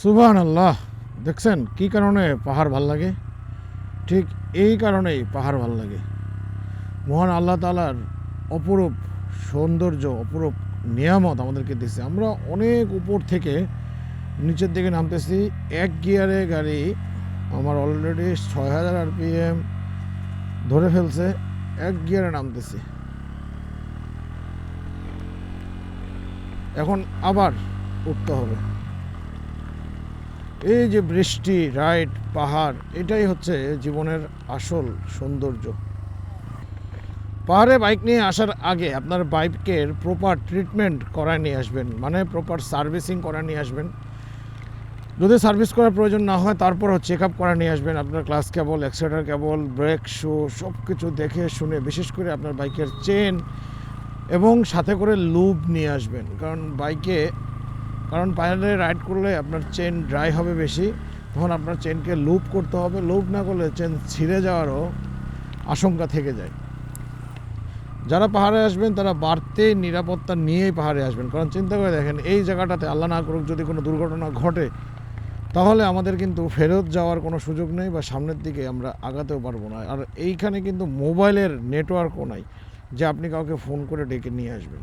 সুবাহ আল্লাহ দেখছেন, কি কারণে পাহাড় ভালো লাগে? ঠিক এই কারণেই পাহাড় ভালো লাগে। মহান আল্লাহ তালার অপরূপ সৌন্দর্য, অপরূপ নিয়ামত আমাদেরকে দিচ্ছে আমরা অনেক উপর থেকে নিচের দিকে নামতেছি। এক গিয়ারে গাড়ি আমার অলরেডি ছয় হাজার আরপিএম ধরে ফেলছে। এক গিয়ারে নামতেছি। এখন আবার উঠতে হবে। এই যে বৃষ্টি রাইড পাহাড়, এটাই হচ্ছে জীবনের আসল সৌন্দর্য। পাহাড়ে বাইক নিয়ে আসার আগে আপনার বাইকের প্রপার ট্রিটমেন্ট করায় নিয়ে আসবেন মানে প্রপার সার্ভিসিং করা নিয়ে আসবেন। যদি সার্ভিস করার প্রয়োজন না হয়, তারপরও চেক আপ করা নিয়ে আসবেন। আপনার clutch cable accelerator cable brake shoe সব কিছু দেখে শুনে বিশেষ করে আপনার বাইকের চেন এবং সাথে করে লুব নিয়ে আসবেন। কারণ বাইকে কারণ পাহাড়ে রাইড করলে আপনার চেন ড্রাই হবে বেশি, তখন আপনার চেনকে লুপ করতে হবে। লুপ না করলে চেন ছিঁড়ে যাওয়ারও আশঙ্কা থেকে যায়। যারা পাহাড়ে আসবেন, তারা বাড়তে নিরাপত্তা নিয়েই পাহাড়ে আসবেন। কারণ চিন্তা করে দেখেন, এই জায়গাটাতে আল্লাহ না করুক যদি কোনো দুর্ঘটনা ঘটে, তাহলে আমাদের কিন্তু ফেরত যাওয়ার কোনো সুযোগ নেই বা সামনের দিকে আমরা আগাতেও পারব না। আর এইখানে কিন্তু মোবাইলের নেটওয়ার্কও নাই যে আপনি কাউকে ফোন করে ডেকে নিয়ে আসবেন।